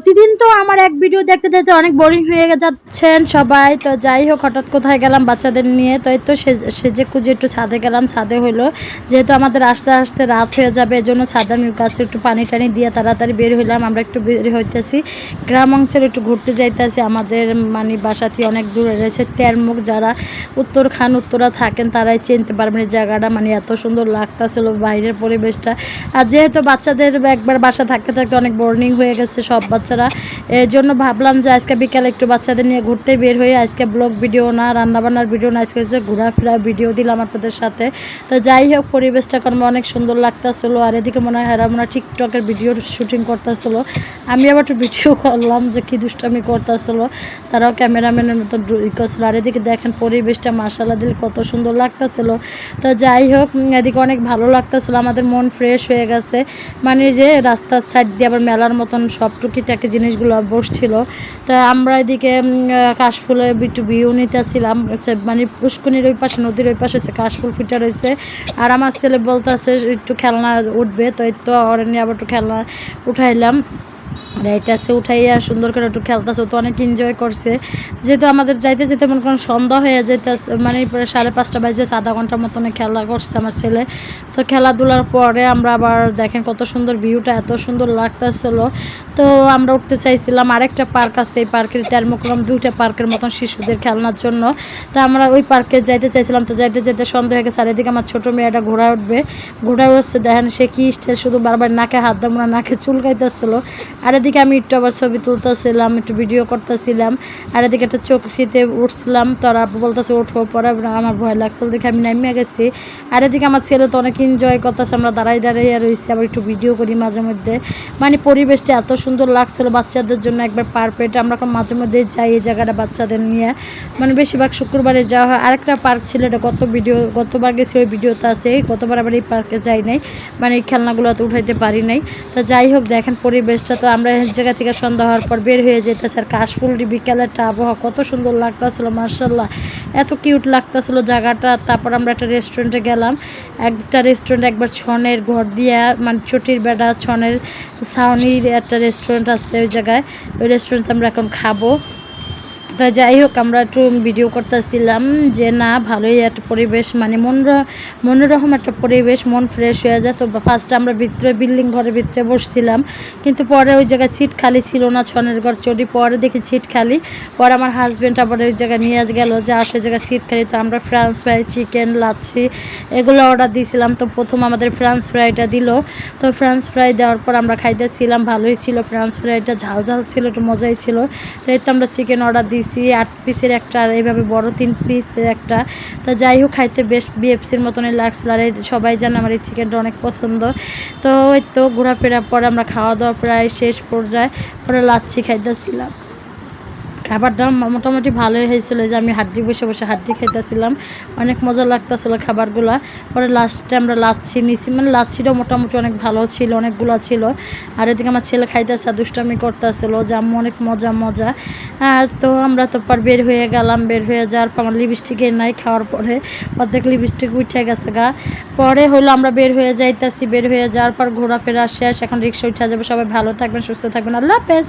প্রতিদিন তো আমার এক ভিডিও দেখতে দেখতে অনেক বোরিং হয়ে যাচ্ছেন সবাই। তো যাই হোক, হঠাৎ কোথায় গেলাম বাচ্চাদের নিয়ে? তো এই তো সেজে কুজে একটু ছাদে গেলাম। ছাদে হলো যেহেতু আমাদের আসতে আসতে রাত হয়ে যাবে এর জন্য ছাদে আমি গাছে একটু পানি টানি দিয়ে তাড়াতাড়ি বের হইলাম। আমরা একটু বের হইতেছি। গ্রাম অঞ্চলে একটু ঘুরতে যাইতেছি। আমাদের মানে বাসা থেকে অনেক দূরে রয়েছে। তেরমুখ যারা উত্তরখান উত্তরা থাকেন, তারাই চিনতে পারবেন এই জায়গাটা। মানে এত সুন্দর লাগতেছিল বাইরের পরিবেশটা। আর যেহেতু বাচ্চাদের একবার বাসা থাকতে থাকতে অনেক বোর্নিং হয়ে গেছে, সব বাচ্চারা। এর জন্য ভাবলাম যে আজকে বিকালে একটু বাচ্চাদের নিয়ে ঘুরতে বের হয়ে আজকে ব্লগ ভিডিও না, রান্নাবান্নার ভিডিও না, আজকে হচ্ছে ঘোরাফেরা ভিডিও দিলাম আপনাদের সাথে। তো যাই হোক, পরিবেশটা কর্ম অনেক সুন্দর লাগতেছিল, আর এদিকে মনে হয় হয় টিকটকের ভিডিও শুটিং করতেছিল। আমি আবার একটু ভিডিও করলাম যে কী দুষ্টামি করতেছিল। তারাও ক্যামেরাম্যানের মতো ই করছিল। আর এদিকে দেখেন পরিবেশটা মার্শাল্লাহ দিল, কত সুন্দর লাগতেছিল। তো যাই হোক, এদিকে অনেক ভালো লাগতেছিল, আমাদের মন ফ্রেশ হয়ে গেছে। মানে যে রাস্তার সাইড দিয়ে আবার মেলার মতন সব জিনিসগুলো বসছিল। তো আমরা এদিকে কাশফুলের একটু ভিউ নিতেছিলাম মানে পুষ্কনির ওই পাশে, নদীর ওই পাশে হচ্ছে কাশফুল ফিটা রয়েছে। আর আমার ছেলে বলতে আছে একটু খেলনা উঠবে। তো এই তো অরণ্য আবার একটু খেলনা উঠাইলাম। আর এটা সে উঠাইয়া সুন্দর করে একটু খেলতেছে তো অনেক এনজয় করছে। যেহেতু আমাদের যাইতে যেতে মনে করেন সন্ধ্যা হয়ে যেতে মানে সাড়ে পাঁচটা বাজে, আধা ঘণ্টার মতন খেলা করছে আমার ছেলে। তো খেলাধুলার পরে আমরা আবার দেখেন কত সুন্দর ভিউটা, এত সুন্দর লাগতেছিল। তো আমরা উঠতে চাইছিলাম আরেকটা পার্ক আছে, এই পার্কের তেরমুকরম দুইটা পার্কের মতন শিশুদের খেলনার জন্য। তো আমরা ওই পার্কে যাইতে চাইছিলাম, তো যাইতে যেতে সন্দেহ হয়ে গেছে, চারিদিকে আমার ছোটো মেয়েটা ঘোরা উঠবে। ঘোরা উঠছে, দেখেন সে কি স্টাইল শুধু বারবার নাকে হাত দাম না নাকে চুলকাইতেছিল। আর এদিকে আমি একটু আবার ছবি তুলতেছিলাম, একটু ভিডিও করতেছিলাম, আর এদিকে একটা চোখটিতে উঠছিলাম তার বলতেছে, ওঠো, পরে আমার ভয় লাগছিল দেখে আমি নামিয়ে গেছি। আর এদিকে আমার ছেলে তো অনেক এনজয় করতেছে, আমরা দাঁড়াই দাঁড়াইয়া রয়েছি আবার একটু ভিডিও করি মাঝে মধ্যে। মানে পরিবেশটা এত সুন্দর লাগছিল বাচ্চাদের জন্য, একবার পারফেক্ট আমরা এখন মাঝে মধ্যে যাই এই জায়গাটা বাচ্চাদের নিয়ে। মানে বেশিরভাগ শুক্রবারে যাওয়া হয়, আরেকটা পার্ক ছিল, এটা কত ভিডিও গতবার গেছি ওই ভিডিওতে আছে, গতবার আবার এই পার্কে যাই নাই মানে এই খেলনাগুলো তো উঠাইতে পারি নাই। তো যাই হোক, দেখেন পরিবেশটা, তো আমরা এক জায়গা থেকে সন্ধ্যা হওয়ার পর বের হয়ে যেতেছে। আর কাশফুল বিকালের একটা আবহাওয়া কত সুন্দর লাগতেছিল মার্শাল্লাহ এত কিউট লাগতেছিল জায়গাটা। তারপর আমরা একটা রেস্টুরেন্টে গেলাম। একটা রেস্টুরেন্ট একবার ছনের ঘর দিয়া মানে চটির বেড়া, ছনের ছাউনির একটা রেস্টুরেন্ট আছে ওই জায়গায়। ওই রেস্টুরেন্টে আমরা এখন খাব। তা যাই হোক, আমরা একটু ভিডিও করতেছিলাম যে না, ভালোই একটা পরিবেশ মানে মনোর মনোরকম একটা পরিবেশ, মন ফ্রেশ হয়ে যায়। তো ফার্স্টে আমরা ভিতরে বিল্ডিং ঘরের ভিতরে বসছিলাম, কিন্তু পরে ওই জায়গায় সিট খালি ছিল না, ছনের ঘর চটি পরে দেখি সিট খালি। পরে আমার হাজব্যান্ড আবার ওই জায়গায় নিয়ে গেল যে, আসে জায়গায় সিট খালি। তো আমরা ফ্রান্স ফ্রাই চিকেন লাচ্ছি, এগুলো অর্ডার দিয়েছিলাম তো প্রথম আমাদের ফ্রান্স ফ্রাইটা দিল। তো ফ্রান্স ফ্রাই দেওয়ার পর আমরা খাইতেছিলাম, ভালোই ছিল। ফ্রান্স ফ্রাইটা ঝাল ঝাল ছিল, একটু মজাই ছিল। তো এই তো আমরা চিকেন অর্ডার দিয়েছি আট পিসের একটা, আর এইভাবে বড় তিন পিসের একটা। তো যাই হোক, খাইতে বেশ বিএফসির মতনই লাগছিল, আর সবাই জানে আমার এই চিকেনটা অনেক পছন্দ। তো ওই তো ঘোরাফেরার পরে আমরা খাওয়া দাওয়া প্রায় শেষ পর্যায়ে, পরে লাচ্ছি খাইতেছিলাম। খাবারটা মোটামুটি ভালোই হয়েছিল যে আমি হাড্ডি বসে বসে হাড্ডি খাইতেছিলাম। অনেক মজা লাগতেছিল খাবারগুলো। পরে লাস্টে আমরা লাচ্ছি নিছি। মানে লাচ্ছিটাও মোটামুটি অনেক ভালো ছিল, অনেকগুলো ছিল। আর এদিকে আমার ছেলে খাইতেছে দুষ্টামি করতেছিল। যে আম্মু অনেক মজা মজা। আর তো আমরা তো পর বের হয়ে গেলাম। বের হয়ে যাওয়ার পর আমার লিপস্টিকে নাই খাওয়ার পরে অর্ধেক লিপস্টিক উঠে গেছে গা। পরে হলো আমরা বের হয়ে যাইতেছি। বের হয়ে যাওয়ার পর ঘোরাফেরা শেষ। এখন রিক্সা উঠে যাবে। সবাই ভালো থাকবেন, সুস্থ থাকবেন। আল্লাহ হাফেজ।